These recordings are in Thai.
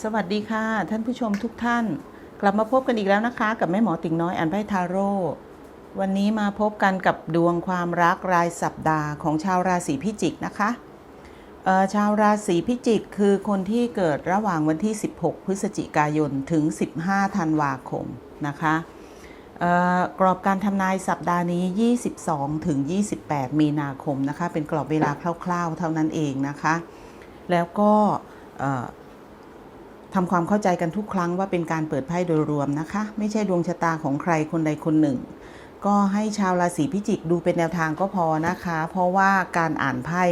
สวัสดีค่ะ ท่านผู้ชมทุกท่าน กลับมาพบกันอีกแล้วนะคะ กับแม่หมอติ่งน้อยอันไพ่ทาโร่วันนี้มาพบกันกับดวงความรักรายสัปดาห์ของชาวราศีพิจิกนะคะชาวราศีพิจิกคือคนที่เกิดระหว่างวันที่ 16 พฤศจิกายนถึง 15 ธันวาคมนะคะกรอบการทำนายสัปดาห์นี้ 22 ถึง 28 มีนาคมนะคะ เป็นกรอบเวลาคร่าว ๆ เท่านั้นเองนะคะ แล้วก็ ทำความเข้าใจกันทุกครั้งว่าเป็นการเปิดไพ่โดยรวมนะคะ ไม่ใช่ดวงชะตาของใครคนใดคนหนึ่ง ก็ให้ชาวราศีพิจิกดูเป็นแนวทางก็พอนะคะ เพราะว่าการอ่านไพ่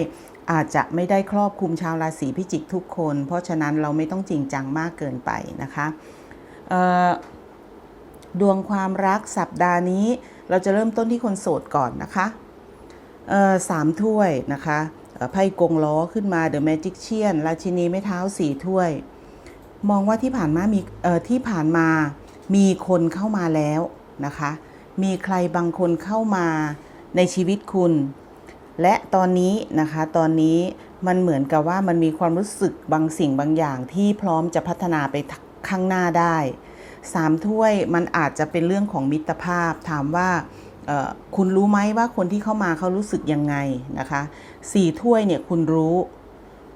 อาจจะไม่ได้ครอบคลุมชาวราศีพิจิกทุกคน เพราะฉะนั้นเราไม่ต้องจริงจังมากเกินไปนะคะดวงความรักสัปดาห์นี้ เราจะเริ่มต้นที่คนโสดก่อนนะคะสามถ้วยนะคะไพ่กงล้อขึ้นมา The Magician ราชินีไม้เท้าสี่ถ้วย มองว่าที่ผ่านมามีที่ผ่านมามีคนเข้ามาแล้วนะคะ มีใครบางคนเข้ามาในชีวิตคุณ และตอนนี้นะคะตอนนี้มันเหมือนกับว่ามันมีความรู้สึกบางสิ่งบางอย่างที่พร้อมจะพัฒนาไปข้างหน้าได้สามถ้วยมันอาจจะเป็นเรื่องของมิตรภาพ ถามว่าคุณรู้ไหมว่าคนที่เข้ามาเขารู้สึกยังไงนะคะสี่ถ้วยเนี่ยคุณรู้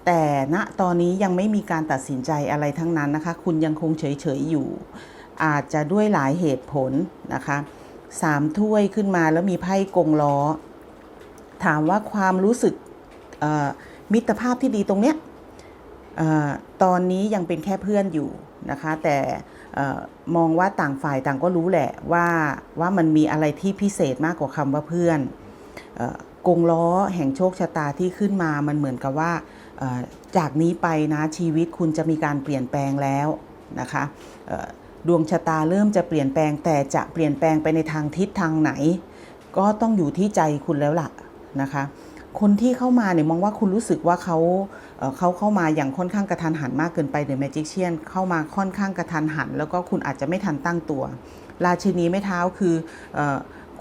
แต่ณตอนนี้ยังไม่มีการตัดสินใจอะไรทั้งนั้นนะคะ คุณยังคงเฉยๆอยู่ อาจจะด้วยหลายเหตุผลนะคะสามถ้วยขึ้นมาแล้วมีไพ่กงล้อ ถามว่าความรู้สึกมิตรภาพที่ดีตรงเนี้ยตอนนี้ยังเป็นแค่เพื่อนอยู่นะคะ แต่ออมองว่าต่างฝ่ายต่างก็รู้แหละว่าว่ามันมีอะไรที่พิเศษมากกว่าคำว่าเพื่อนออกงล้อแห่งโชคชะตาที่ขึ้นมามันเหมือนกับว่า จากนี้ไปนะชีวิตคุณจะมีการเปลี่ยนแปลงแล้วนะคะดวงชะตาเริ่มจะเปลี่ยนแปลงแต่จะเปลี่ยนแปลงไปในทางทิศทางไหน ก็ต้องอยู่ที่ใจคุณแล้วล่ะนะคะคนที่เข้ามาเนี่ยมองว่าคุณรู้สึกว่าเขาเขาเข้ามาอย่างค่อนข้างกระทันหันมากเกินไปเดอะแมจิเชียนเข้ามาค่อนข้างกระทันหัน แล้วก็คุณอาจจะไม่ทันตั้งตัว ราชินีไม่เท้าคืออ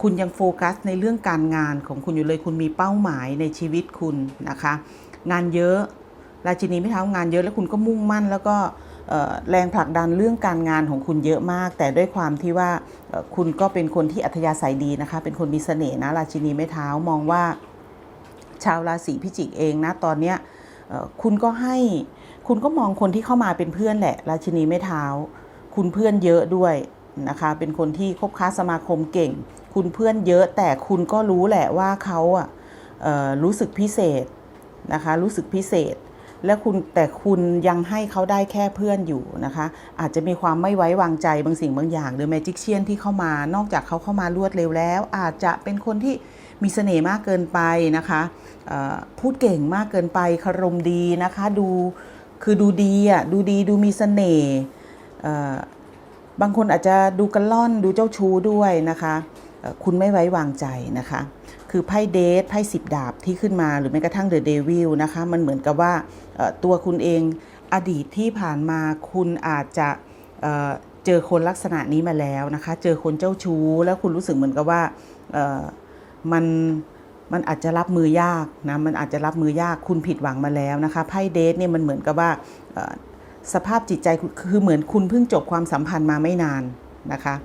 คุณยังโฟกัสในเรื่องการงานของคุณอยู่เลยคุณมีเป้าหมายในชีวิตคุณนะคะ งานเยอะ ราชินีไม่เท้างานเยอะแล้วคุณก็มุ่งมั่น แล้วก็แรงผลักดันเรื่องการงานของคุณเยอะมาก แต่ด้วยความที่ว่าคุณก็เป็นคนที่อัธยาศัยดีนะคะ เป็นคนมีเสน่ห์นะราชินีไม่เท้ามองว่า ชาวราศีพิจิกเองนะตอนเนี้ยคุณก็ให้คุณก็มองคนที่เข้ามาเป็นเพื่อนแหละ ราชินีไม่เท้า คุณเพื่อนเยอะด้วยนะคะเป็นคนที่คบค้าสมาคมเก่ง คุณเพื่อนเยอะแต่คุณก็รู้แหละว่าเขาอะรู้สึกพิเศษ นะคะ รู้สึกพิเศษ และคุณแต่คุณยังให้เขาได้แค่เพื่อนอยู่นะคะ อาจจะมีความไม่ไว้วางใจบางสิ่งบางอย่าง หรือแมจิกเชียนที่เข้ามานอกจากเขาเข้ามารวดเร็วแล้ว อาจจะเป็นคนที่มีเสน่ห์มากเกินไปนะคะพูดเก่งมากเกินไปคารมดีนะคะดูคือดูดีอะดูดีดูมีเสน่ห์บางคนอาจจะดูกระล่อนดูเจ้าชู้ด้วยนะคะ คุณไม่ไว้วางใจนะคะ คือไพ่เดทไพ่สิบดาบที่ขึ้นมาหรือแม้กระทั่งเดอะเดวิลนะคะ มันเหมือนกับว่าตัวคุณเองอดีตที่ผ่านมาคุณอาจจะเเจอคนลักษณะนี้มาแล้วนะคะ เจอคนเจ้าชู้ แล้วคุณรู้สึกเหมือนกับว่ามันมันอาจจะรับมือยากนะ มันอาจจะรับมือยาก คุณผิดหวังมาแล้วนะคะ ไพ่เดทเนี่ยมันเหมือนกับว่าสภาพจิตใจคือเหมือนคุณเพิ่งจบความสัมพันธ์มาไม่นานนะคะ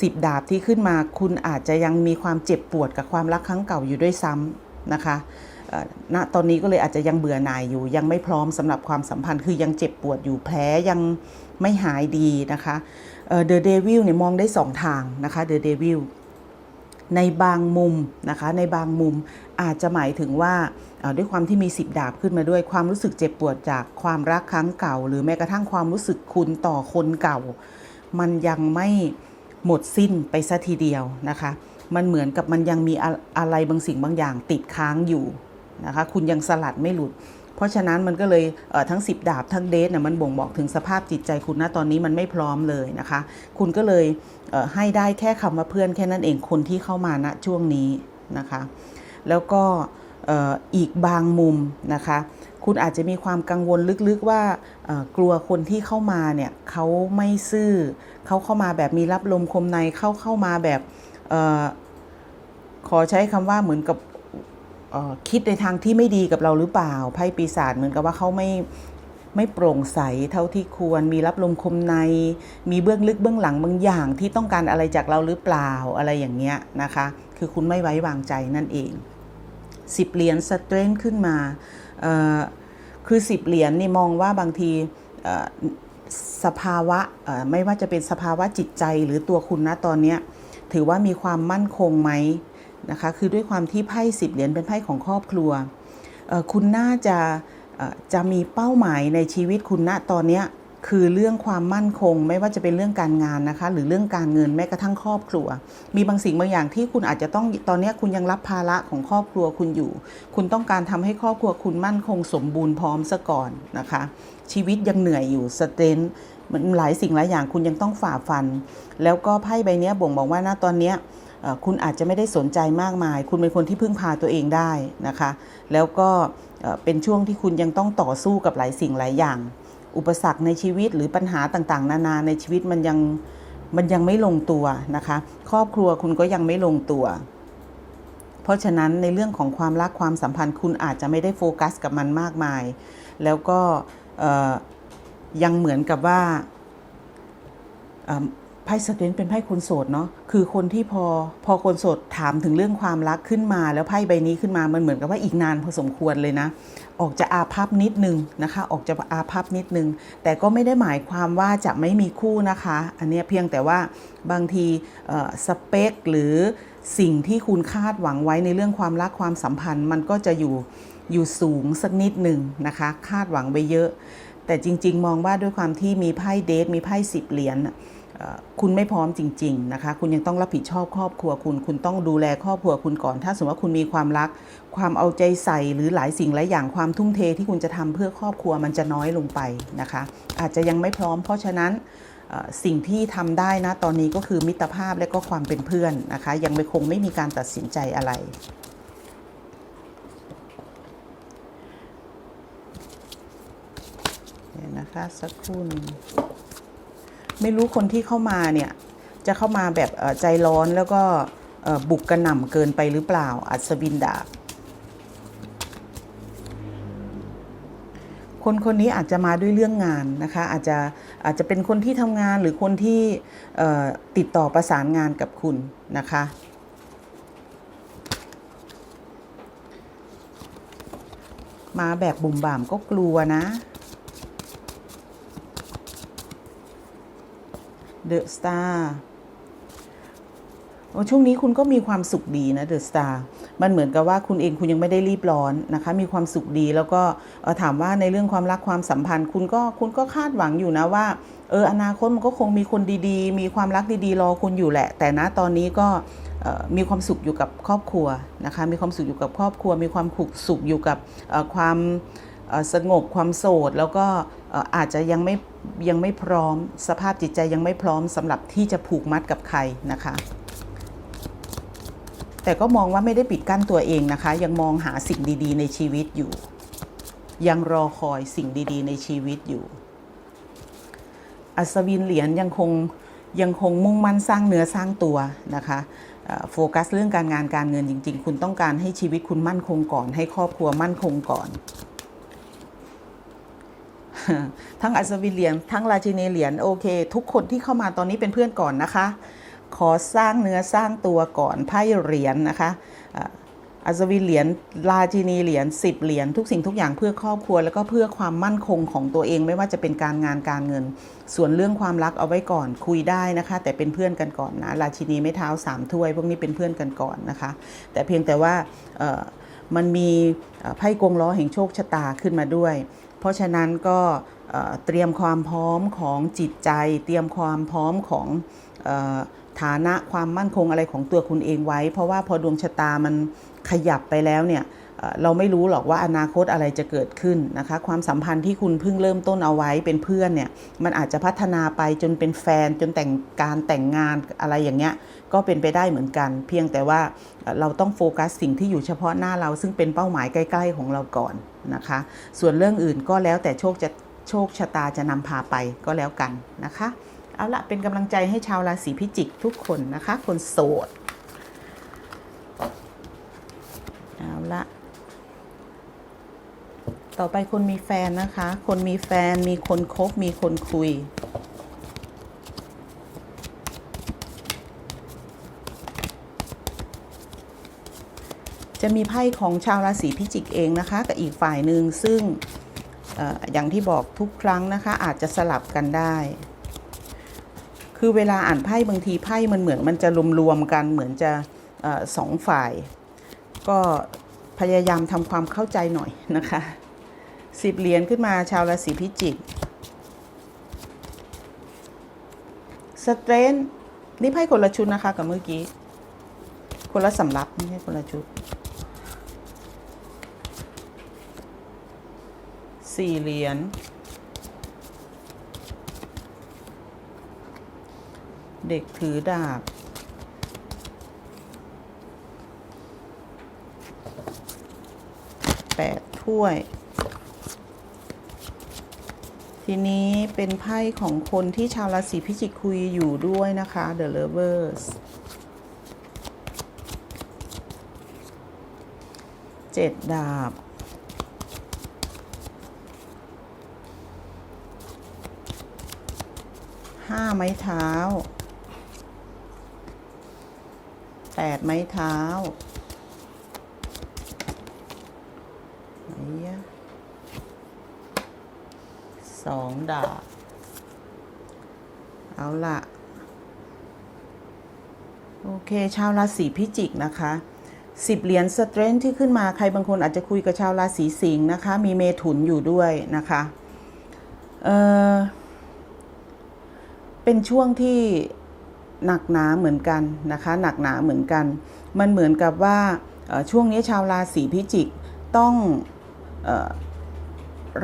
สิบดาบที่ขึ้นมาคุณอาจจะยังมีความเจ็บปวดกับความรักครั้งเก่าอยู่ด้วยซ้ำนะคะณตอนนี้ก็เลยอาจจะยังเบื่อหน่ายอยู่ ยังไม่พร้อมสำหรับความสัมพันธ์คือยังเจ็บปวดอยู่แผลยังไม่หายดีนะคะเดอะเดวิลเนี่ยมองได้สองทางนะคะเดอะเดวิลในบางมุมนะคะในบางมุมอาจจะหมายถึงว่าด้วยความที่มีสิบดาบขึ้นมาด้วยความรู้สึกเจ็บปวดจากความรักครั้งเก่า หรือแม้กระทั่งความรู้สึกคุณต่อคนเก่า มันยังไม่ หมดสิ้นไปซะทีเดียวนะคะ มันเหมือนกับมันยังมีอะอะไรบางสิ่งบางอย่างติดค้างอยู่นะคะ คุณยังสลัดไม่หลุด เพราะฉะนั้นมันก็เลยเทั้ง 10 ดาบทั้งเดทเนี่ยมันบ่งบอกถึงสภาพจิตใจคุณนะตอนนี้มันไม่พร้อมเลยนะคะ คุณก็เลยเให้ได้แค่คำว่าเพื่อนแค่นั้นเองคนที่เข้ามาณช่วงนี้นะคะ แล้วก็เอ่ออีกบางมุมนะคะ คุณอาจจะมีความกังวลลึกๆว่ากลัวคนที่เข้ามาเนี่ยเขาไม่ซื่อเขาเข้ามาแบบมีรับลมคมในเข้าเข้ามาแบบออขอใช้คำว่าเหมือนกับคิดในทางที่ไม่ดีกับเราหรือเปล่าไพ่ปีศาจเหมือนกับว่าเขาไม่ไม่โปร่งใสเท่าที่ควร มีรับลมคมใน มีเบื้องลึกเบื้องหลังบางอย่างที่ต้องการอะไรจากเราหรือเปล่าอะไรอย่างเงี้ยนะคะ คือคุณไม่ไว้วางใจนั่นเองสิบเหรียญสเตรนขึ้นมา คือสิบเหรียญนี่มองว่าบางทีสภาวะไม่ว่าจะเป็นสภาวะจิตใจหรือตัวคุณนะตอนนี้ถือว่ามีความมั่นคงไหมนะคะคือด้วยความที่ไพ่สิบเหรียญเป็นไพ่ของครอบครัว คุณน่าจะจะมีเป้าหมายในชีวิตคุณณตอนนี้ คือเรื่องความมั่นคง ไม่ว่าจะเป็นเรื่องการงานนะคะ หรือเรื่องการเงินแม้กระทั่งครอบครัว มีบางสิ่งบางอย่างที่คุณอาจจะต้องตอนนี้คุณยังรับภาระของครอบครัวคุณอยู่ คุณต้องการทำให้ครอบครัวคุณมั่นคงสมบูรณ์พร้อมซะก่อนนะคะ ชีวิตยังเหนื่อยอยู่สเตนมันหลายสิ่งหลายอย่างคุณยังต้องฝ่าฟัน แล้วก็ไพ่ใบนี้บ่งบอกว่าณตอนนี้คุณอาจจะไม่ได้สนใจมากมาย คุณเป็นคนที่พึ่งพาตัวเองได้นะคะ แล้วก็เป็นช่วงที่คุณยังต้องต่อสู้กับหลายสิ่งหลายอย่าง อุปสรรคในชีวิตหรือปัญหาต่างๆ นานาในชีวิตมันยังมันยังไม่ลงตัวนะคะ ครอบครัวคุณก็ยังไม่ลงตัว เพราะฉะนั้นในเรื่องของความรักความสัมพันธ์คุณอาจจะไม่ได้โฟกัสกับมันมากมาย แล้วก็ยังเหมือนกับว่าไพ่สเตนเป็นไพ่คนโสดเนาะคือคนที่พอพอคนโสดถามถึงเรื่องความรักขึ้นมา แล้วไพ่ใบนี้ขึ้นมามันเหมือนกับว่าอีกนานพอสมควรเลยนะ ออกจะอาภัพนิดนึงนะคะ ออกจะอาภัพนิดนึง แต่ก็ไม่ได้หมายความว่าจะไม่มีคู่นะคะ อันนี้เพียงแต่ว่าบางทีสเปคหรือสิ่งที่คุณคาดหวังไว้ในเรื่องความรักความสัมพันธ์ มันก็จะอยู่อยู่สูงสักนิดหนึ่งนะคะ คาดหวังไปเยอะ แต่จริง ๆ มองว่าด้วยความที่มีไพ่เดทมีไพ่สิบเหรียญ คุณไม่พร้อมจริง ๆ นะคะ คุณยังต้องรับผิดชอบครอบครัวคุณ คุณต้องดูแลครอบครัวคุณก่อน ถ้าสมมติว่าคุณมีความรัก ความเอาใจใส่หรือหลายสิ่งหลายอย่างความทุ่มเทที่คุณจะทำเพื่อครอบครัวมันจะน้อยลงไปนะคะ อาจจะยังไม่พร้อม เพราะฉะนั้นสิ่งที่ทำได้นะตอนนี้ก็คือมิตรภาพและก็ความเป็นเพื่อนนะคะ ยังไม่คงไม่มีการตัดสินใจอะไรเดี๋ยวนะคะสักครู่ ไม่รู้คนที่เข้ามาเนี่ยจะเข้ามาแบบใจร้อนแล้วก็บุกกระหน่ำเกินไปหรือเปล่า อัศวินดาบคนคนนี้อาจจะมาด้วยเรื่องงานนะคะ อาจจะอาจจะเป็นคนที่ทำงานหรือคนที่ติดต่อประสานงานกับคุณนะคะ มาแบบบุ่มบ่ามก็กลัวนะ เดอะสตาร์ช่วงนี้คุณก็มีความสุขดีนะเดอะสตาร์มันเหมือนกับว่าคุณเองคุณยังไม่ได้รีบร้อนนะคะ มีความสุขดีแล้วก็ถามว่าในเรื่องความรักความสัมพันธ์ คุณก็คุณก็คาดหวังอยู่นะว่าเอออนาคตมันก็คงมีคนดีๆ มีความรักดีๆ รอคุณอยู่แหละ แต่นะตอนนี้ก็มีความสุขอยู่กับครอบครัวนะคะ มีความสุขอยู่กับครอบครัว มีความสุขอยู่กับความสงบความโสดแล้วก็ อาจจะยังไม่ยังไม่พร้อม สภาพจิตใจยังไม่พร้อมสำหรับที่จะผูกมัดกับใครนะคะ แต่ก็มองว่าไม่ได้ปิดกั้นตัวเองนะคะ ยังมองหาสิ่งดีๆ ในชีวิตอยู่ ยังรอคอยสิ่งดีๆ ในชีวิตอยู่ อัศวินเหรียญยังคงยังคงมุ่งมั่นสร้างเนื้อสร้างตัวนะคะโฟกัสเรื่องการงานการเงินจริง ๆ คุณต้องการให้ชีวิตคุณมั่นคงก่อน ให้ครอบครัวมั่นคงก่อน ทั้งอัศวินเหรียญทั้งราชินีเหรียญโอเค ทุกคนที่เข้ามาตอนนี้เป็นเพื่อนก่อนนะคะ ขอสร้างเนื้อสร้างตัวก่อนไพ่เหรียญนะคะอัศวินเหรียญราชินีเหรียญสิบเหรียญทุกสิ่งทุกอย่างเพื่อครอบครัว แล้วก็เพื่อความมั่นคงของตัวเองไม่ว่าจะเป็นการงานการเงิน ส่วนเรื่องความรักเอาไว้ก่อนคุยได้นะคะ แต่เป็นเพื่อนกันก่อนนะราชินีไม่เท้าสามถ้วย พวกนี้เป็นเพื่อนกันก่อนนะคะ แต่เพียงแต่ว่ามันมีไพ่กงล้อแห่งโชคชะตาขึ้นมาด้วย เพราะฉะนั้นก็เตรียมความพร้อมของจิตใจ เตรียมความพร้อมของฐานะความมั่นคงอะไรของตัวคุณเองไว้ เพราะว่าพอดวงชะตามันขยับไปแล้วเนี่ย เราไม่รู้หรอกว่าอนาคตอะไรจะเกิดขึ้นนะคะ ความสัมพันธ์ที่คุณเพิ่งเริ่มต้นเอาไว้เป็นเพื่อนเนี่ย มันอาจจะพัฒนาไปจนเป็นแฟนจนแต่งการแต่งงานอะไรอย่างเงี้ย ก็เป็นไปได้เหมือนกัน เพียงแต่ว่าเราต้องโฟกัสสิ่งที่อยู่เฉพาะหน้าเราซึ่งเป็นเป้าหมายใกล้ ๆ ของเราก่อนนะคะ ส่วนเรื่องอื่นก็แล้วแต่โชคจะโชคชะตาจะนำพาไปก็แล้วกันนะคะ เอาละเป็นกำลังใจให้ชาวราศีพิจิกทุกคนนะคะ คนโสด เอาละ ต่อไปคนมีแฟนนะคะ คนมีแฟนมีคนคบมีคนคุย จะมีไพ่ของชาวราศีพิจิกเองนะคะกับอีกฝ่ายหนึ่งซึ่งออย่างที่บอกทุกครั้งนะคะ อาจจะสลับกันได้ คือเวลาอ่านไพ่บางทีไพ่มันเหมือนมันจะรวมๆกันเหมือนจะออสองฝ่าย ก็พยายามทำความเข้าใจหน่อยนะคะ สิบเหรียญขึ้นมาชาวราศีพิจิกสเตรนนี่ไพ่คนละชุดนะคะกับเมื่อกี้ คนละสำรับไม่ใช่คนละชุดสี่เหรียญเด็กถือดาบ แปดถ้วย ทีนี้เป็นไพ่ของคนที่ชาวราศีพิจิกคุยอยู่ด้วยนะคะ The Lovers เจ็ดดาบ ห้าไม้เท้า แปดไม้เท้าไหนอะ สองดาบ เอาละโอเค ชาวราศีพิจิกนะคะสิบเหรียญสเตรนที่ขึ้นมาใครบางคนอาจจะคุยกับชาวราศีสิงห์นะคะ มีเมถุนอยู่ด้วยนะคะเออเป็นช่วงที่หนักหนาเหมือนกันนะคะ หนักหนาเหมือนกัน มันเหมือนกับว่าช่วงนี้ชาวราศีพิจิกต้องอ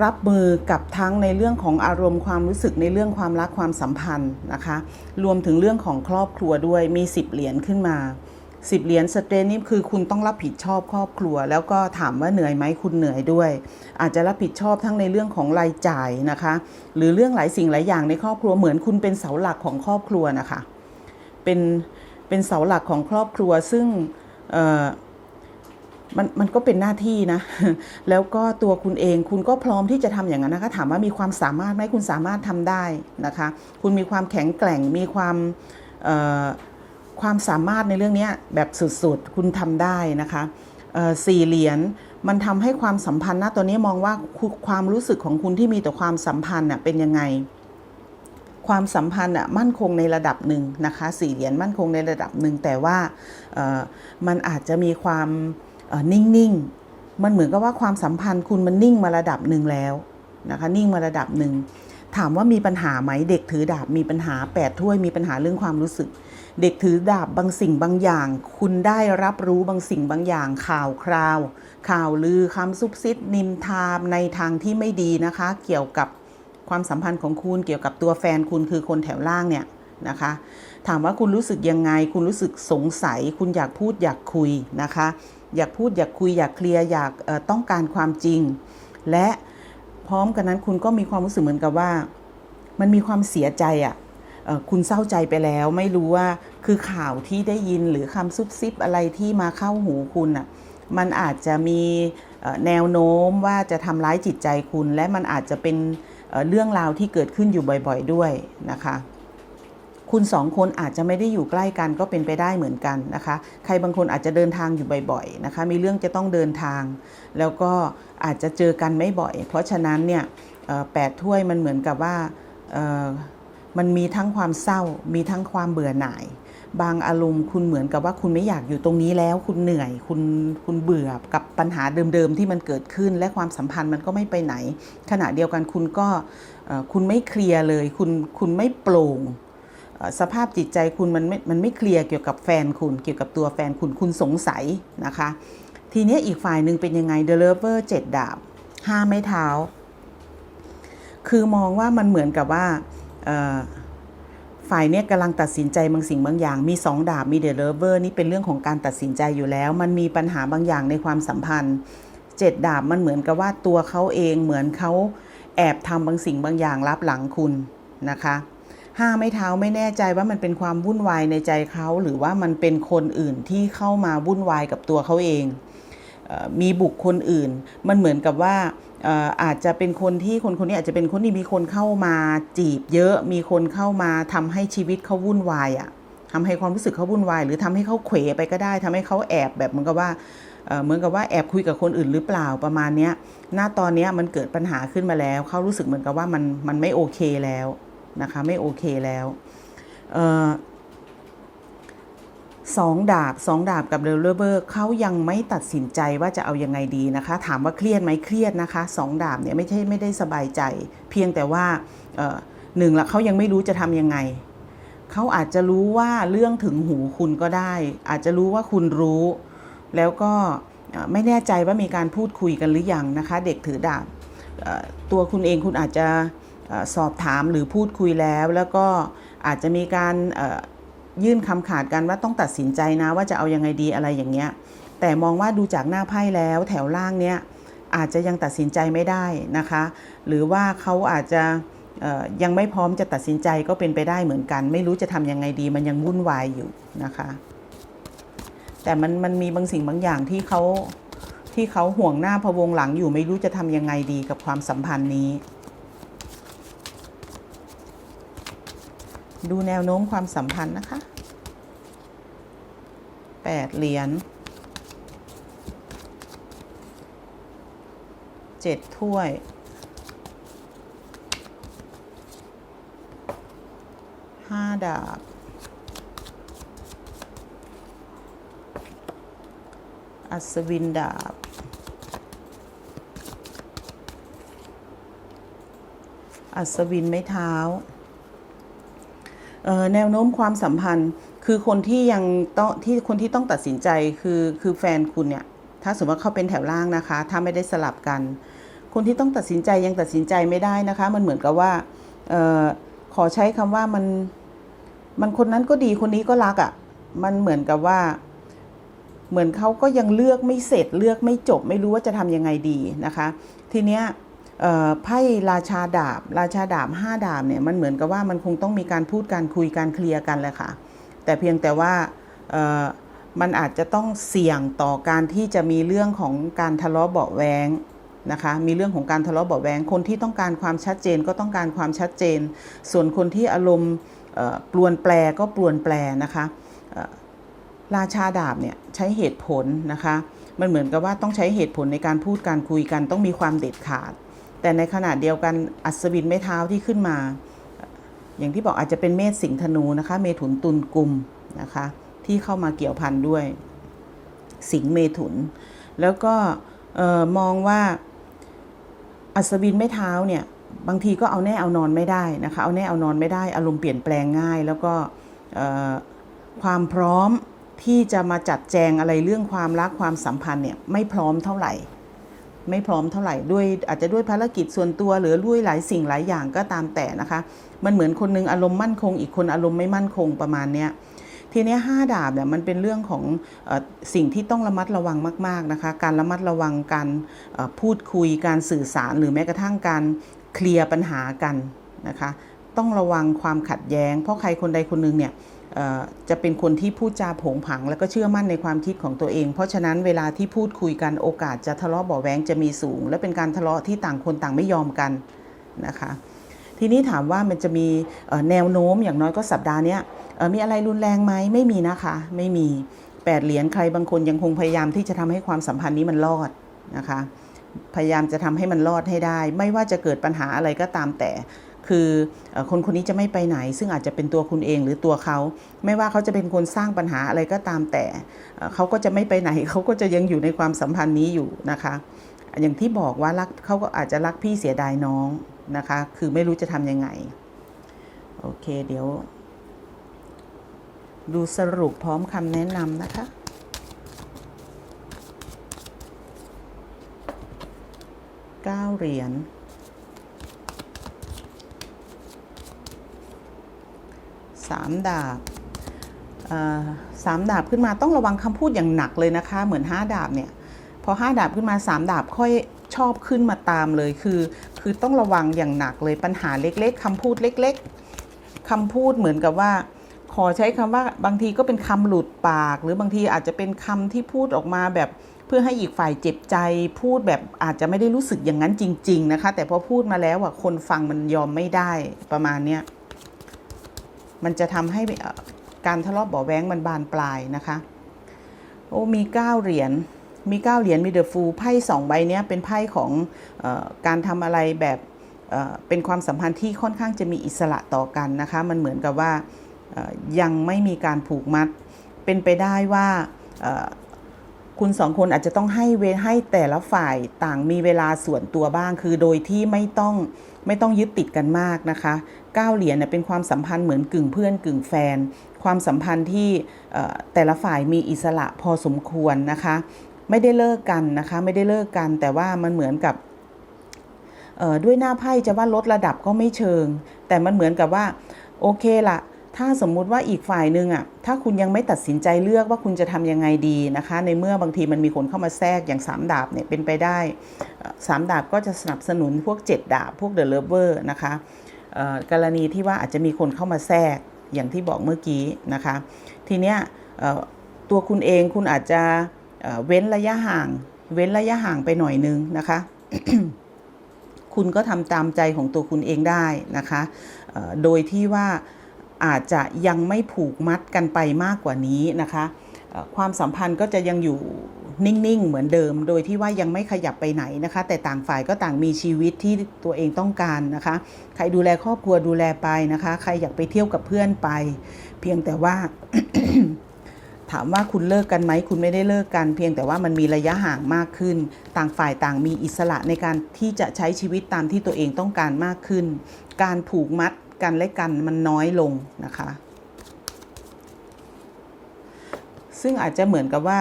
รับมือกับทั้งในเรื่องของอารมณ์ความรู้สึกในเรื่องความรักความสัมพันธ์นะคะ รวมถึงเรื่องของครอบครัวด้วยมี 10 เหรียญขึ้นมา 10 เหรียญสเตรนนี่คือคุณต้องรับผิดชอบครอบครัว แล้วก็ถามว่าเหนื่อยไหมคุณเหนื่อยด้วย อาจจะรับผิดชอบทั้งในเรื่องของรายจ่ายนะคะ หรือเรื่องหลายสิ่งหลายอย่างในครอบครัวเหมือนคุณเป็นเสาหลักของครอบครัวนะคะเป็นเป็นเสาหลักของครอบครัวซึ่งเอ่อ มันมันก็เป็นหน้าที่นะ แล้วก็ตัวคุณเองคุณก็พร้อมที่จะทำอย่างนั้นนะคะถามว่ามีความสามารถไหมคุณสามารถทำได้นะคะ คุณมีความแข็งแกร่งมีความความสามารถในเรื่องนี้แบบสุดๆ คุณทำได้นะคะสี่เหรียญมันทำให้ความสัมพันธ์นะตัวนี้มองว่าความรู้สึกของคุณที่มีต่อความสัมพันธ์น่ะเป็นยังไง ความสัมพันธ์อะมั่นคงในระดับหนึ่งนะคะสี่เหรียญมั่นคงในระดับหนึ่งแต่ว่ามันอาจจะมีความ นิ่งๆ มันเหมือนกับว่าความสัมพันธ์คุณมันนิ่งมาระดับหนึ่งแล้วนะคะนิ่งมาระดับหนึ่งถามว่ามีปัญหาไหมเด็กถือดาบมีปัญหาแปดถ้วยมีปัญหาเรื่องความรู้สึก เด็กถือดาบบางสิ่งบางอย่าง คุณได้รับรู้บางสิ่งบางอย่าง ข่าวคราว ข่าวลือคำซุบซิบนิมทามในทางที่ไม่ดีนะคะ เกี่ยวกับความสัมพันธ์ของคุณเกี่ยวกับตัวแฟนคุณคือคนแถวล่างเนี่ยนะคะ ถามว่าคุณรู้สึกยังไง คุณรู้สึกสงสัย คุณอยากพูดอยากคุยนะคะ อยากพูดอยากคุยอยากเคลียร์อยากต้องการความจริง และพร้อมกันนั้นคุณก็มีความรู้สึกเหมือนกับว่า มันมีความเสียใจอะ่ะคุณเศร้าใจไปแล้วไม่รู้ว่าคือข่าวที่ได้ยินหรือคำซุบซิบอะไรที่มาเข้าหูคุณอะมันอาจจะมีแนวโน้มว่าจะทำร้ายจิตใจคุณ และมันอาจจะเป็นเรื่องราวที่เกิดขึ้นอยู่บ่อย ๆ ด้วยนะคะ คุณสองคนอาจจะไม่ได้อยู่ใกล้กันก็เป็นไปได้เหมือนกันนะคะ ใครบางคนอาจจะเดินทางอยู่บ่อยๆนะคะ มีเรื่องจะต้องเดินทาง แล้วก็อาจจะเจอกันไม่บ่อย เพราะฉะนั้นเนี่ยแปดถ้วยมันเหมือนกับว่ามันมีทั้งความเศร้า มีทั้งความเบื่อหน่าย บางอารมณ์คุณเหมือนกับว่าคุณไม่อยากอยู่ตรงนี้แล้ว คุณเหนื่อย คุณคุณเบื่อกับปัญหาเดิมๆที่มันเกิดขึ้น และความสัมพันธ์มันก็ไม่ไปไหน ขณะเดียวกันคุณก็คุณไม่เคลียร์เลย คุณคุณไม่โปร่ง สภาพจิตใจคุณมันไม่มันไม่เคลียร์เกี่ยวกับแฟนคุณ เกี่ยวกับตัวแฟนคุณคุณสงสัยนะคะ ทีนี้อีกฝ่ายหนึ่งเป็นยังไง The Lover เจ็ดดาบห้าไม้เท้า คือมองว่ามันเหมือนกับว่าฝ่ายเนี้ยกำลังตัดสินใจบางสิ่งบางอย่าง มีสองดาบมีเด e เลเวอร์นี่เป็นเรื่องของการตัดสินใจอยู่แล้ว มันมีปัญหาบางอย่างในความสัมพันธ์เจ็ดดาบมันเหมือนกับว่าตัวเขาเองเหมือนเขาแอบทำบางสิ่งบางอย่างรับหลังคุณนะคะ ห้าไม่เท้าไม่แน่ใจว่ามันเป็นความวุ่นวายในใจเขา หรือว่ามันเป็นคนอื่นที่เข้ามาวุ่นวายกับตัวเขาเองมีบุคคลอื่น มันเหมือนกับว่าอาจจะเป็นคนที่คนคนนี้อาจจะเป็นคนที่มีคนเข้ามาจีบเยอะมีคนเข้ามาทำให้ชีวิตเขาวุ่นวายอะ่ะทำให้ความรู้สึกเขาวุ่นวาย หรือทำให้เขาเขวไปก็ได้ทำให้เขาแอบแบบเหมือนกับว่าเอ่อเหมือนกับว่าแอบคุยกับคนอื่นหรือเปล่าประมาณเนี้ย หน้าตอนเนี้ยมันเกิดปัญหาขึ้นมาแล้วเขารู้สึกเหมือนกับว่ามันมันไม่โอเคแล้ว นะคะ ไม่โอเคแล้วออสองดาบสองดาบกับเดลเลเบอร์เขายังไม่ตัดสินใจว่าจะเอายังไงดีนะคะ ถามว่าเครียดไหมเครียดนะคะสองดาบเนี่ยไม่ใช่ไม่ได้สบายใจ เพียงแต่ว่าหนึ่งละเขายังไม่รู้จะทำยังไงเขาอาจจะรู้ว่าเรื่องถึงหูคุณก็ได้ อาจจะรู้ว่าคุณรู้ แล้วก็ไม่แน่ใจว่ามีการพูดคุยกันหรือยังนะคะ เด็กถือดาบตัวคุณเองคุณอาจจะ สอบถามหรือพูดคุยแล้ว แล้วก็อาจจะมีการยื่นคำขาดกันว่าต้องตัดสินใจนะว่าจะเอายังไงดีอะไรอย่างเงี้ยแต่มองว่าดูจากหน้าไพ่แล้วแถวล่างเนี้ยอาจจะยังตัดสินใจไม่ได้นะคะ หรือว่าเขาอาจจะยังไม่พร้อมจะตัดสินใจก็เป็นไปได้เหมือนกัน ไม่รู้จะทำยังไงดีมันยังวุ่นวายอยู่นะคะ แต่มันมันมีบางสิ่งบางอย่างที่เขาที่เขาห่วงหน้าพะวงหลังอยู่ไม่รู้จะทำยังไงดีกับความสัมพันธ์นี้ ดูแนวโน้มความสัมพันธ์นะคะแปดเหรียญเจ็ดถ้วยห้าดาบอัศวินดาบ อัศวินไม้เท้า แนวโน้มความสัมพันธ์ คือคนที่ยังต้องที่คนที่ต้องตัดสินใจคือคือแฟนคุณเนี่ย ถ้าสมมติว่าเขาเป็นแถวล่างนะคะ ถ้าไม่ได้สลับกัน คนที่ต้องตัดสินใจยังตัดสินใจไม่ได้นะคะ มันเหมือนกับว่าออขอใช้คำว่ามันมันคนนั้นก็ดีคนนี้ก็รักอะ่ะ มันเหมือนกับว่า เหมือนเขาก็ยังเลือกไม่เสร็จเลือกไม่จบ ไม่รู้ว่าจะทำยังไงดีนะคะ ทีเนี้ย ไพ่ราชาดาบ ราชาดาบห้าดาบเนี่ยมันเหมือนกับว่ามันคงต้องมีการพูดการคุยการเคลียร์กันแหละค่ะ แต่เพียงแต่ว่ามันอาจจะต้องเสี่ยงต่อการที่จะมีเรื่องของการทะเลาะเบาแวงนะคะมีเรื่องของการทะเลาะเบาแวงคนที่ต้องการความชัดเจนก็ต้องการความชัดเจน ส่วนคนที่อารมณ์ปลวนแปลก็ปลวนแปลนะคะราชาดาบเนี่ยใช้เหตุผลนะคะ มันเหมือนกับว่าต้องใช้เหตุผลในการพูดการคุยกันต้องมีความเด็ดขาด แต่ในขณะเดียวกันอัศวินไม้เท้าที่ขึ้นมา อย่างที่บอกอาจจะเป็นเมษสิงธนูนะคะ เมถุนตุลกุมนะคะ ที่เข้ามาเกี่ยวพันด้วย สิงเมถุน แล้วก็มองว่าอัศวินไม้เท้าเนี่ยบางทีก็เอาแน่เอานอนไม่ได้นะคะ เอาแน่เอานอนไม่ได้อารมณ์เปลี่ยนแปลงง่าย แล้วก็ความพร้อมที่จะมาจัดแจงอะไรเรื่องความรักความสัมพันธ์เนี่ยไม่พร้อมเท่าไหร่ ไม่พร้อมเท่าไหร่ด้วยอาจจะด้วยภารกิจส่วนตัวหรือด้วยหลายสิ่งหลายอย่างก็ตามแต่นะคะ มันเหมือนคนหนึงอารมณ์มั่นคง อีกคนอารมณ์ไม่มั่นคงประมาณเนี้ยทีนี้ห้าดาบเนี่ยมันเป็นเรื่องของอสิ่งที่ต้องระมัดระวังมากๆนะคะ การระมัดระวังการพูดคุยการสื่อสารหรือแม้กระทั่งการเคลียร์ปัญหากันนะคะ ต้องระวังความขัดแย้ง เพราะใครคนใดคนหนึ่งเนี่ย จะเป็นคนที่พูดจาผงผางแล้วก็เชื่อมั่นในความคิดของตัวเอง เพราะฉะนั้นเวลาที่พูดคุยกันโอกาสจะทะเลาะเบาะแว้งจะมีสูง และเป็นการทะเลาะที่ต่างคนต่างไม่ยอมกันนะคะทีนี้ถามว่ามันจะมีแนวโน้มอย่างน้อยก็สัปดาห์นี้มีอะไรรุนแรงไหมไม่มีนะคะไม่มีแปดเหรียญใครบางคนยังคงพยายามที่จะทำให้ความสัมพันธ์นี้มันรอดนะคะพยายามจะทำให้มันรอดให้ได้ ไม่ว่าจะเกิดปัญหาอะไรก็ตามแต่ คือคนคนนี้จะไม่ไปไหน ซึ่งอาจจะเป็นตัวคุณเองหรือตัวเขา ไม่ว่าเขาจะเป็นคนสร้างปัญหาอะไรก็ตามแต่เอ่อเขาก็จะไม่ไปไหนเขาก็จะยังอยู่ในความสัมพันธ์นี้อยู่นะคะ อย่างที่บอกว่ารักเขาก็อาจจะรักพี่เสียดายน้องนะคะ คือไม่รู้จะทำยังไง โอเคเดี๋ยว ดูสรุปพร้อมคำแนะนำนะคะเก้าเหรียญ สามดาบสามดาบขึ้นมาต้องระวังคำพูดอย่างหนักเลยนะคะ เหมือนห้าดาบเนี่ยพอห้าดาบขึ้นมาสามดาบค่อยชอบขึ้นมาตามเลยคือ คือต้องระวังอย่างหนักเลยปัญหาเล็กๆคำพูดเล็ก ๆคำพูดเหมือนกับว่า ขอใช้คำว่าบางทีก็เป็นคำหลุดปาก หรือบางทีอาจจะเป็นคำที่พูดออกมาแบบเพื่อให้อีกฝ่ายเจ็บใจ พูดแบบอาจจะไม่ได้รู้สึกอย่างนั้นจริง ๆ นะคะ แต่พอพูดมาแล้วอะคนฟังมันยอมไม่ได้ประมาณเนี้ย มันจะทำให้การทะเลาะเบาะแว้งมันบานปลายนะคะ โอ้มีเก้าเหรียญมีเก้าเหรียญมีเดอะฟูไพ่สองใบเนี้ยเป็นไพ่ของออการทำอะไรแบบเเป็นความสัมพันธ์ที่ค่อนข้างจะมีอิสระต่อกันนะคะ มันเหมือนกับว่ายังไม่มีการผูกมัด เป็นไปได้ว่า คุณสองคนอาจจะต้องให้เวให้แต่ละฝ่ายต่างมีเวลาส่วนตัวบ้าง คือโดยที่ไม่ต้องไม่ต้องยึดติดกันมากนะคะก้าเหรียญเนี่ยเป็นความสัมพันธ์เหมือนกึ่งเพื่อนกึ่งแฟน ความสัมพันธ์ที่แต่ละฝ่ายมีอิสระพอสมควรนะคะ ไม่ได้เลิกกันนะคะไม่ได้เลิกกัน แต่ว่ามันเหมือนกับด้วยหน้าไพ่จะว่าลดระดับก็ไม่เชิง แต่มันเหมือนกับว่าโอเคละ ถ้าสมมุติว่าอีกฝ่ายหนึ่งอะถ้าคุณยังไม่ตัดสินใจเลือกว่าคุณจะทำยังไงดีนะคะ ในเมื่อบางทีมันมีคนเข้ามาแทรกอย่างสามดาบเนี่ยเป็นไปได้เอ่อสามดาบก็จะสนับสนุนพวกเจ็ดดาบพวกเดอะเลเวอร์นะคะกรณีที่ว่าอาจจะมีคนเข้ามาแทรกอย่างที่บอกเมื่อกี้นะคะ ทีเนี้ยตัวคุณเองคุณอาจจะเว้นระยะห่าง เว้นระยะห่างไปหน่อยนึงนะคะคุณก็ทำตามใจของตัวคุณเองได้นะคะ โดยที่ว่า อาจจะยังไม่ผูกมัดกันไปมากกว่านี้นะคะความสัมพันธ์ก็จะยังอยู่นิ่งๆ เหมือนเดิม โดยที่ว่ายังไม่ขยับไปไหนนะคะ แต่ต่างฝ่ายก็ต่างมีชีวิตที่ตัวเองต้องการนะคะ ใครดูแลครอบครัวดูแลไปนะคะ ใครอยากไปเที่ยวกับเพื่อนไป เพียงแต่ว่า ถามว่าคุณเลิกกันไหมคุณไม่ได้เลิกกัน เพียงแต่ว่ามันมีระยะห่างมากขึ้น ต่างฝ่ายต่างมีอิสระในการที่จะใช้ชีวิตตามที่ตัวเองต้องการมากขึ้น การผูกมัด กันและกันมันน้อยลงนะคะ ซึ่งอาจจะเหมือนกับว่า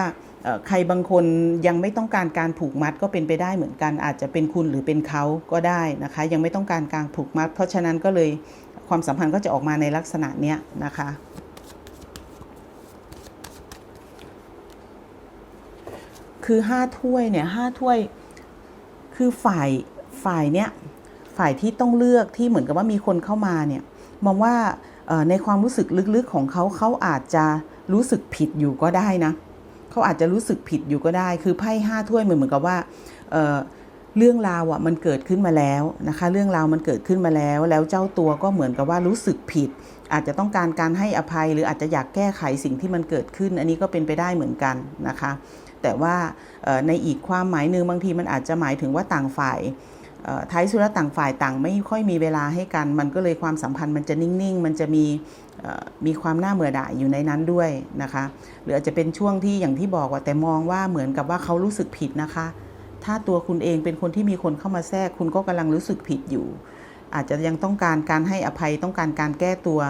ใครบางคนยังไม่ต้องการการผูกมัดก็เป็นไปได้เหมือนกัน อาจจะเป็นคุณหรือเป็นเขาก็ได้นะคะ ยังไม่ต้องการการผูกมัด เพราะฉะนั้นก็เลยความสัมพันธ์ก็จะออกมาในลักษณะเนี้ยนะคะคือห้าถ้วยเนี่ยห้าถ้วยคือฝ่ายฝ่ายเนี้ย ฝ่ายที่ต้องเลือกที่เหมือนกับว่ามีคนเข้ามาเนี่ยมองว่าในความรู้สึกลึกๆของเขาเขาอาจจะรู้สึกผิดอยู่ก็ได้นะเขาอาจจะรู้สึกผิดอยู่ก็ได้ คือไพ่ห้าถ้วยเหมือนเหมือนกับว่าเเรื่องราวอะมันเกิดขึ้นมาแล้วนะคะ เรื่องราวมันเกิดขึ้นมาแล้ว แล้วเจ้าตัวก็เหมือนกับว่ารู้สึกผิด อาจจะต้องการการให้อภัย หรืออาจจะอยากแก้ไขสิ่งที่มันเกิดขึ้น อันนี้ก็เป็นไปได้เหมือนกันนะคะ แต่ว่าในอีกความหมายหนึ่งบางทีมันอาจจะหมายถึงว่าต่างฝ่าย ท้ายสุดแล้วต่างฝ่ายต่างไม่ค่อยมีเวลาให้กัน มันก็เลยความสัมพันธ์มันจะนิ่งๆ มันจะมีมีความน่าเบื่อหน่ายอยู่ในนั้นด้วยนะคะ หรืออาจจะเป็นช่วงที่อย่างที่บอกว่าแต่มองว่าเหมือนกับว่าเขารู้สึกผิดนะคะ ถ้าตัวคุณเองเป็นคนที่มีคนเข้ามาแทรก คุณก็กำลังรู้สึกผิดอยู่ อาจจะยังต้องการการให้อภัยต้องการการแก้ตัว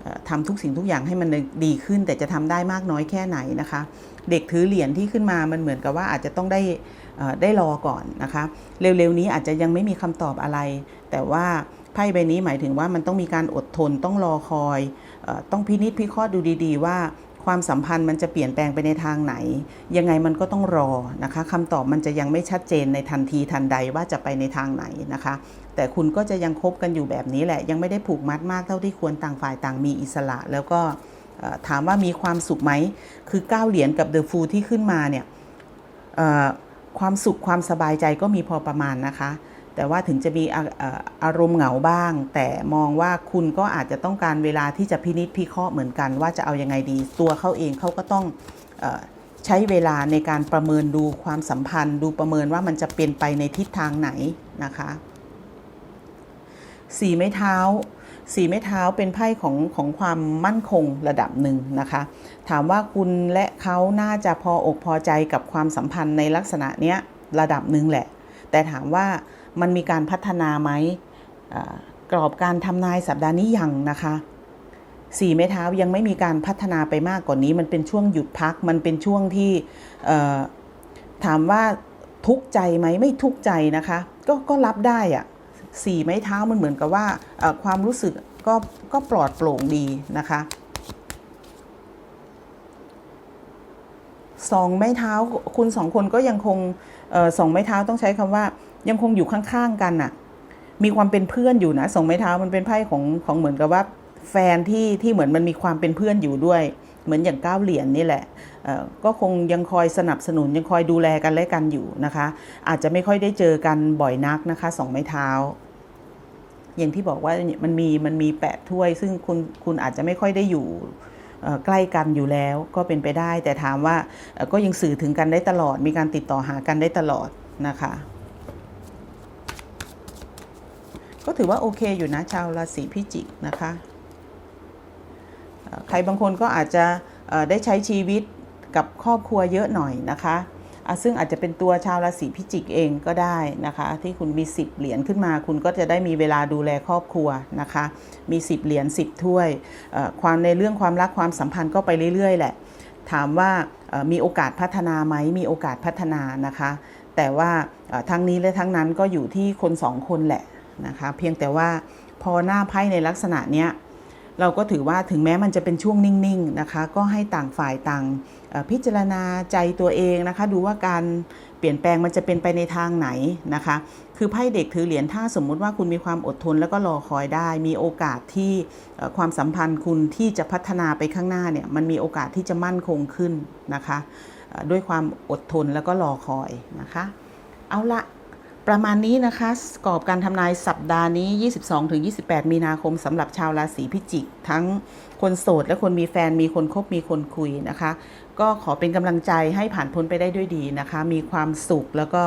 เอ่อทำทุกสิ่งทุกอย่างให้มันดีขึ้น แต่จะทำได้มากน้อยแค่ไหนนะคะ เด็กถือเหรียญที่ขึ้นมามันเหมือนกับว่าอาจจะต้องได้ ได้รอก่อนนะคะ เร็วๆนี้อาจจะยังไม่มีคำตอบอะไร แต่ว่าไพ่ใบนี้หมายถึงว่ามันต้องมีการอดทนต้องรอคอยออต้องพินิจพิเคราะห์ดูดีๆ ว่าความสัมพันธ์มันจะเปลี่ยนแปลงไปในทางไหน ยังไงมันก็ต้องรอนะคะคำตอบมันจะยังไม่ชัดเจนในทันทีทันใดว่าจะไปในทางไหนนะคะ แต่คุณก็จะยังคบกันอยู่แบบนี้แหละ ยังไม่ได้ผูกมัดมากเท่าที่ควรต่างฝ่ายต่างมีอิสระ แล้วก็ถามว่ามีความสุขไหม คือ 9 เหรียญกับเดอะฟูที่ขึ้นมาเนี่ย ความสุขความสบายใจก็มีพอประมาณนะคะ แต่ว่าถึงจะมีอาเอ่ออารมณ์เหงาบ้าง แต่มองว่าคุณก็อาจจะต้องการเวลาที่จะพินิจพิเคราะห์เหมือนกัน ว่าจะเอายังไงดี ตัวเขาเองเขาก็ต้องออใช้เวลาในการประเมินดูความสัมพันธ์ ดูประเมินว่ามันจะเป็นไปในทิศทางไหนนะคะ สีไม้เท้า สีไม้เท้าเป็นไพ่ของของความมั่นคงระดับหนึ่งนะคะ ถามว่าคุณและเขาน่าจะพออกพอใจกับความสัมพันธ์ในลักษณะเนี้ยระดับหนึ่งแหละ แต่ถามว่ามันมีการพัฒนาไหมกรอบการทำนายสัปดาห์นี้ยังนะคะสีไม้เท้ายังไม่มีการพัฒนาไปมากกว่านนี้ มันเป็นช่วงหยุดพักมันเป็นช่วงที่ถามว่าทุกใจไหมไม่ทุกใจนะคะ ก็ก็รับได้อะ สี่ไม้เท้ามันเหมือนกับว่าความรู้สึกก็ก็ปลอดโปร่งดีนะคะสองไม้เท้าคุณสองคนก็ยังคงออสองไม้เท้าต้องใช้คำว่า ยังคงอยู่ข้างๆกันน่ะ มีความเป็นเพื่อนอยู่นะสองไม้เท้ามันเป็นไพ่ของของเหมือนกับว่าแฟนที่ที่เหมือนมันมีความเป็นเพื่อนอยู่ด้วย เหมือนอย่างก้าวเหรียญนี่แหละก็คงยังคอยสนับสนุนยังคอยดูแลกันและกันอยู่นะคะ อาจจะไม่ค่อยได้เจอกันบ่อยนักนะคะสองไม้เท้า อย่างที่บอกว่ามันมีมันมีแปดถ้วย ซึ่งคุณคุณอาจจะไม่ค่อยได้อยู่ใกล้กันอยู่แล้วก็เป็นไปได้ แต่ถามว่าก็ยังสื่อถึงกันได้ตลอด มีการติดต่อหากันได้ตลอดนะคะก็ถือว่าโอเคอยู่นะชาวราศีพิจิกนะคะ ใครบางคนก็อาจจะได้ใช้ชีวิตกับครอบครัวเยอะหน่อยนะคะซึ่งอาจจะเป็นตัวชาวราศีพิจิกเองก็ได้นะคะ ที่คุณมี 10 เหรียญขึ้นมา คุณก็จะได้มีเวลาดูแลครอบครัวนะคะ มี 10 เหรียญ10 ถ้วย ความในเรื่องความรักความสัมพันธ์ก็ไปเรื่อย ๆ แหละ ถามว่ามีโอกาสพัฒนาไหมมีโอกาสพัฒนานะคะ แต่ว่าทั้งนี้และทั้งนั้นก็อยู่ที่คนสองคนแหละนะคะ เพียงแต่ว่าพอหน้าไพ่ในลักษณะเนี้ย เราก็ถือว่าถึงแม้มันจะเป็นช่วงนิ่งๆนะคะก็ให้ต่างฝ่ายต่างพิจารณาใจตัวเองนะคะ ดูว่าการเปลี่ยนแปลงมันจะเป็นไปในทางไหนนะคะ คือไพ่เด็กถือเหรียญถ้าสมมุติว่าคุณมีความอดทนแล้วก็รอคอยได้ มีโอกาสที่ความสัมพันธ์คุณที่จะพัฒนาไปข้างหน้าเนี่ยมันมีโอกาสที่จะมั่นคงขึ้นนะคะ ด้วยความอดทนแล้วก็รอคอยนะคะ เอาละ ประมาณนี้นะคะกรอบการทำนายสัปดาห์นี้ 22-28 มีนาคมสำหรับชาวราศีพิจิก ทั้งคนโสดและคนมีแฟนมีคนคบมีคนคุยนะคะ ก็ขอเป็นกำลังใจให้ผ่านพ้นไปได้ด้วยดีนะคะ มีความสุขแล้วก็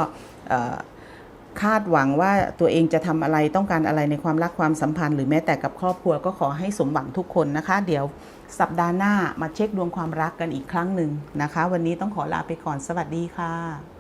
คาดหวังว่าตัวเองจะทำอะไรต้องการอะไรในความรักความสัมพันธ์หรือแม้แต่กับครอบครัวก็ขอให้สมหวังทุกคนนะคะ เดี๋ยวสัปดาห์หน้ามาเช็คดวงความรักกันอีกครั้งหนึ่งนะคะ วันนี้ต้องขอลาไปก่อนสวัสดีค่ะ